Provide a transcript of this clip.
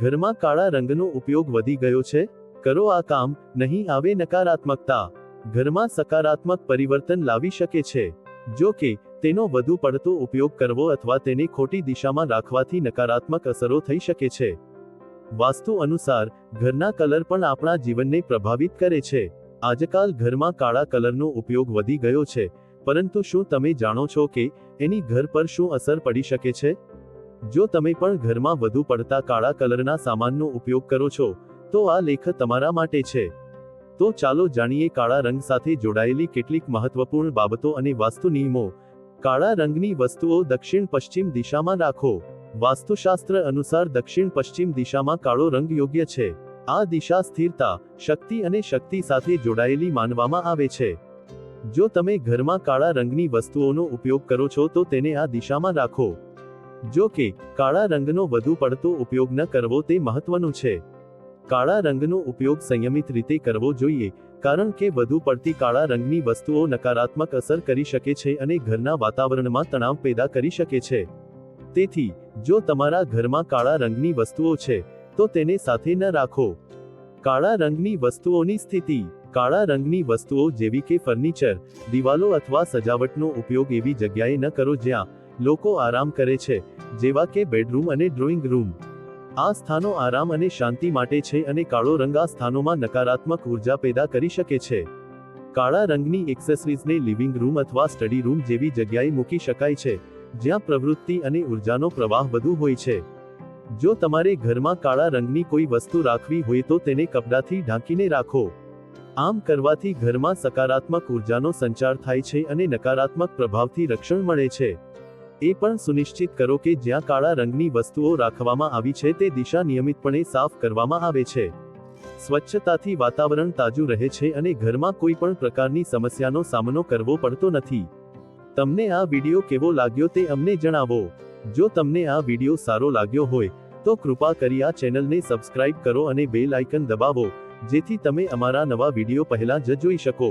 ઘરમાં કાળા રંગનો ઉપયોગ વધી ગયો છે. કરો આ કામ, નહીં આવે નકારાત્મકતા. ઘરમાં સકારાત્મક પરિવર્તન લાવી શકે છે. જો કે, તેનો વધુ પડતો ઉપયોગ કરવો અથવા તેને ખોટી દિશામાં રાખવાથી નકારાત્મક અસરો થઈ શકે છે. વાસ્તુ અનુસાર, ઘરના કલર પણ આપણા જીવનને પ્રભાવિત કરે છે. આજકાલ ઘરમાં કાળા કલરનો ઉપયોગ વધી ગયો છે. પરંતુ શું તમે જાણો છો કે, એની ઘર પર શું અસર પડી શકે છે? જો તમે પણ ઘરમાં વધુ પડતા કાળા કલરના સામાનનો ઉપયોગ કરો છો, તો આ લેખ તમારા માટે છે. તો ચાલો જાણીએ કાળા રંગ સાથે જોડાયેલી કેટલીક મહત્વપૂર્ણ બાબતો અને વાસ્તુ નિયમો. કાળા રંગની વસ્તુઓ દક્ષિણ પશ્ચિમ દિશામાં રાખો. વાસ્તુશાસ્ત્ર અનુસાર દક્ષિણ પશ્ચિમ દિશામાં કાળો રંગ યોગ્ય છે. આ દિશા સ્થિરતા, શક્તિ અને શક્તિ સાથે જોડાયેલી માનવામાં આવે છે. જો તમે ઘરમાં કાળા રંગની વસ્તુઓનો ઉપયોગ કરો છો, તો તેને આ દિશામાં રાખો. જો કે, કાળા રંગનો વધુ પડતો ઉપયોગ ન કરવો તે મહત્વનું છે. કાળા રંગનો ઉપયોગ સંયમિત રીતે કરવો જોઈએ, કારણ કે વધુ પડતી કાળા રંગની વસ્તુઓ નકારાત્મક અસર કરી શકે છે અને ઘરના વાતાવરણમાં તણાવ પેદા કરી શકે છે. તેથી, જો તમારા ઘરમાં કાળા રંગની વસ્તુઓ છે, તો તેને સાથે ન રાખો. કાળા રંગની વસ્તુઓની સ્થિતિ. કાળા રંગની વસ્તુઓ જેવી કે ફર્નિચર, દિવાલો અથવા સજાવટનો ઉપયોગ એવી જગ્યાએ ન કરો જ્યાં લોકો આરામ કરે છે, જેવા કે બેડરૂમ અને ડ્રોઈંગ રૂમ. આ સ્થાનો આરામ અને શાંતિ માટે છે અને કાળો રંગ આ સ્થાનોમાં નકારાત્મક ઊર્જા પેદા કરી શકે છે. કાળા રંગની એક્સેસરીઝને લિવિંગ રૂમ અથવા સ્ટડી રૂમ જેવી જગ્યાએ મૂકી શકાય છે, જ્યાં પ્રવૃત્તિ અને ઉર્જાનો પ્રવાહ વધુ હોય છે. જો તમારે ઘરમાં કાળા રંગની કોઈ વસ્તુ રાખવી હોય તો તેને કપડાથી ઢાંકીને રાખો. આમ કરવાથી ઘરમાં સકારાત્મક ઉર્જાનો સંચાર થાય છે અને નકારાત્મક પ્રભાવથી રક્ષણ મળે છે. એ પણ સુનિશ્ચિત કરો કે જ્યાં કાળા રંગની વસ્તુઓ રાખવામાં આવી છે તે દિશા નિયમિતપણે સાફ કરવામાં આવે છે. સ્વચ્છતાથી વાતાવરણ તાજું રહે છે અને ઘરમાં કોઈ પણ પ્રકારની સમસ્યાનો સામનો કરવો પડતો નથી. તમને આ વિડિયો કેવો લાગ્યો તે અમને જણાવો. જો તમને આ વિડિયો સારો લાગ્યો હોય, તો કૃપા કરી આ ચેનલને સબસ્ક્રાઇબ કરો અને બેલ આઇકન દબાવો, જેથી તમે અમારા નવા વિડિયો પહેલા જ જોઈ શકો.